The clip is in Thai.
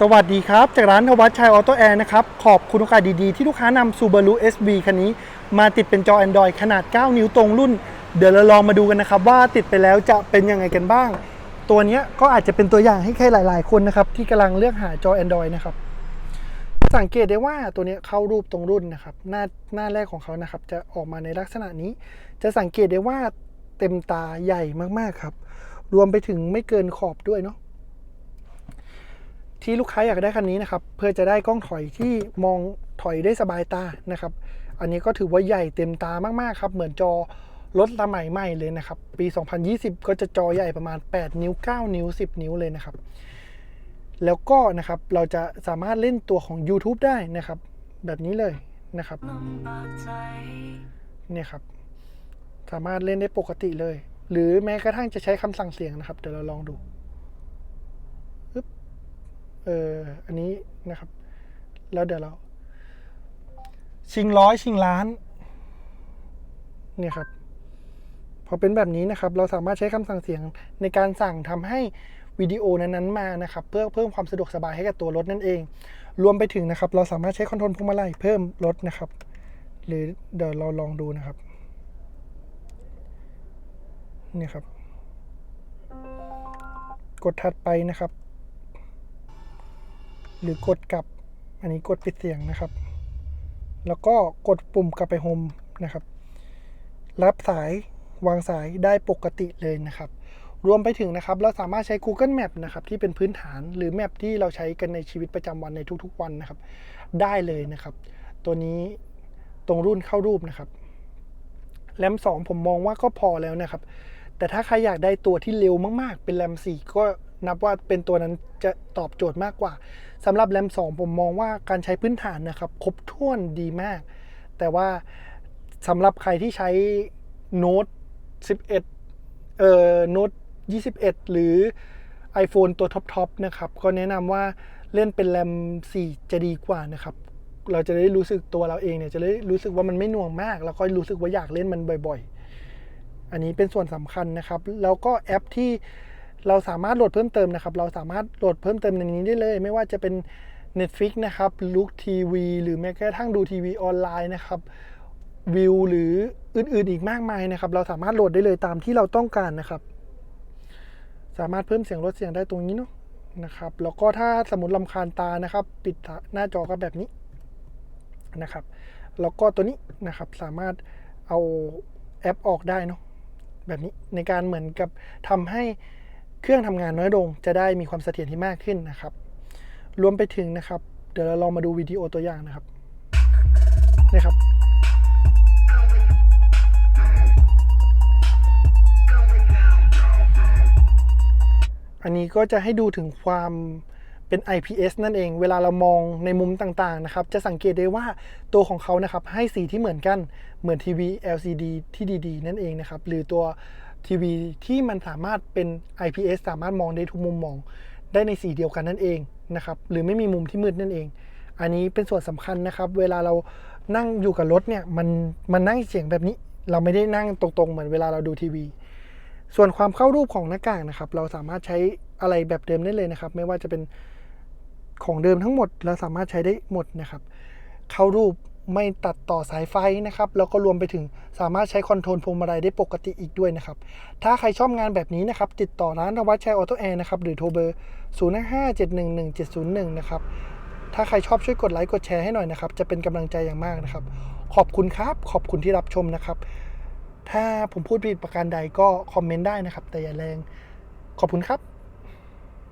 สวัสดีครับ จากร้านทวัชชัยออโต้แอร์นะครับ ขอบคุณโอกาสดีๆ ที่ลูกค้านำ Subaru SB คันนี้ มาติดเป็นจอ Android ขนาด 9 นิ้วตรงรุ่น เดี๋ยวเราลองมาดูกันนะครับ ว่าติดไปแล้วจะเป็นยังไงกันบ้าง ตัวนี้ก็อาจจะเป็นตัวอย่างให้ใครหลาย ๆ คนนะครับ ที่กำลังเลือกหาจอ Android นะครับ สังเกตได้ว่าตัวนี้เข้ารูปตรงรุ่นนะครับหน้าหน้าแรกของเขานะครับ จะออกมาในลักษณะนี้ จะสังเกตได้ว่าเต็มตาใหญ่มากๆครับ รวมไปถึงไม่เกินขอบด้วยเนาะ ที่ลูกค้าอยากได้คันนี้นะครับเพื่อจะได้กล้องถอยที่มองถอยได้สบายตานะครับ อันนี้ก็ถือว่าใหญ่เต็มตามากๆครับ เหมือนจอรถสมัยใหม่เลยนะครับ ปี 2020 ก็จะจอใหญ่ประมาณ 8 นิ้ว 9 นิ้ว 10 นิ้วเลยนะครับ แล้วก็นะครับเราจะสามารถเล่นตัวของ YouTube ได้นะครับ แบบนี้เลยนะครับเนี่ยครับ สามารถเล่นได้ปกติเลย หรือแม้กระทั่งจะใช้คำสั่งเสียงนะครับ เดี๋ยวเราลองดู เอออันนี้นะครับ แล้วเดี๋ยวเรา ชิงร้อยชิงล้าน เนี่ยครับ พอเป็นแบบนี้นะครับ เราสามารถใช้คำสั่งเสียงในการสั่งทำให้วิดีโอนั้นๆมานะครับ เพื่อเพิ่มความสะดวกสบายให้กับตัวรถนั่นเอง รวมไปถึงนะครับ เราสามารถใช้คอนโทรลพวงมาลัยเพิ่มรถนะครับ หรือเดี๋ยวเราลองดูนะครับเนี่ยครับ กดถัดไปนะครับ หรือกดกลับ อันนี้กดปิดเสียงนะครับ แล้วก็กดปุ่มกลับไปโฮมนะครับ รับสายวางสายได้ปกติเลยนะครับ รวมไปถึงนะครับ เราสามารถใช้ Google Map นะครับที่เป็นพื้นฐานหรือแมปที่เราใช้กันในชีวิตประจำวันในทุกๆวันนะครับ ได้เลยนะครับ ตัวนี้ตรงรุ่นเข้ารูปนะครับแรม2ผมมองว่าก็พอแล้วนะครับ แต่ถ้าใครอยากได้ตัวที่เร็วมากๆ เป็นแรม4ก็ นับว่าเป็นตัวนั้นจะตอบโจทย์มากกว่าสำหรับแรม2 ผมมองว่าการใช้พื้นฐานนะครับ ครบถ้วนดีมาก แต่ว่าสำหรับใครที่ใช้โน้ต11 เอ่อโน้ต21 หรือ iPhone ตัวท็อปๆนะครับ ก็แนะนำว่าเล่นเป็นแรม4 จะดีกว่านะครับเราจะได้รู้สึกตัวเราเองเนี่ยจะได้รู้สึกว่ามันไม่หน่วงมาก แล้วก็รู้สึกว่าอยากเล่นมันบ่อย ๆ อันนี้เป็นส่วนสำคัญนะครับ แล้วก็แอปที่ เราสามารถโหลดเพิ่มเติมนะครับ เราสามารถโหลดเพิ่มเติมในนี้ได้เลย ไม่ว่าจะเป็น Netflix นะครับ Look TV หรือแม้กระทั่งดูทีวีออนไลน์นะครับวิวหรืออื่นๆอีกมากมายนะครับ เราสามารถโหลดได้เลยตามที่เราต้องการนะครับ สามารถเพิ่มเสียงลดเสียงได้ตรงนี้เนาะนะครับ แล้วก็ถ้าสมมติลำคาญตานะครับ ปิดหน้าจอก็แบบนี้นะครับ แล้วก็ตัวนี้นะครับสามารถเอาแอปออกได้เนาะแบบนี้ในการเหมือนกับทำให้ เครื่องทำงานน้อยลงจะได้มีความเสถียรที่มากขึ้นนะครับ รวมไปถึงนะครับ เดี๋ยวเราลองมาดูวิดีโอตัวอย่างนะครับนะครับอันนี้ก็จะให้ดูถึงความเป็น IPS นั่นเอง เวลาเรามองในมุมต่างๆนะครับ จะสังเกตได้ว่าตัวของเขานะครับให้สีที่เหมือนกัน เหมือนทีวี LCD ที่ดีๆ นั่นเองนะครับ หรือตัว ทีวีที่มันสามารถเป็น IPS สามารถมองได้ทุกมุมมอง ได้ในสีเดียวกันนั่นเองนะครับหรือไม่มีมุมที่มืดนั่นเอง อันนี้เป็นส่วนสำคัญนะครับ เวลาเรานั่งอยู่กับรถเนี่ยมันมันนั่งเสียงแบบนี้ เราไม่ได้นั่งตรงๆ เหมือนเวลาเราดูทีวี ส่วนความเข้ารูปของหน้ากากนะครับ เราสามารถใช้อะไรแบบเดิมได้เลยนะครับ ไม่ว่าจะเป็นของเดิมทั้งหมดเราสามารถใช้ได้หมดนะครับ เข้ารูป ไม่ตัดต่อสายไฟนะครับ แล้วก็รวมไปถึงสามารถใช้คอนโทรลพวงมาลัยได้ปกติอีกด้วยนะครับ ถ้าใครชอบงานแบบนี้นะครับ ติดต่อร้านนวัดชัยออโต้แอร์นะครับ หรือโทรเบอร์ 0 5 7 1 1 7 0 1 นะครับ ถ้าใครชอบช่วยกดไลค์กดแชร์ให้หน่อยนะครับ จะเป็นกำลังใจอย่างมากนะครับ ขอบคุณครับ ขอบคุณที่รับชมนะครับ ถ้าผมพูดผิดประการใดก็คอมเมนต์ได้นะครับ แต่อย่าแรง ขอบคุณครับ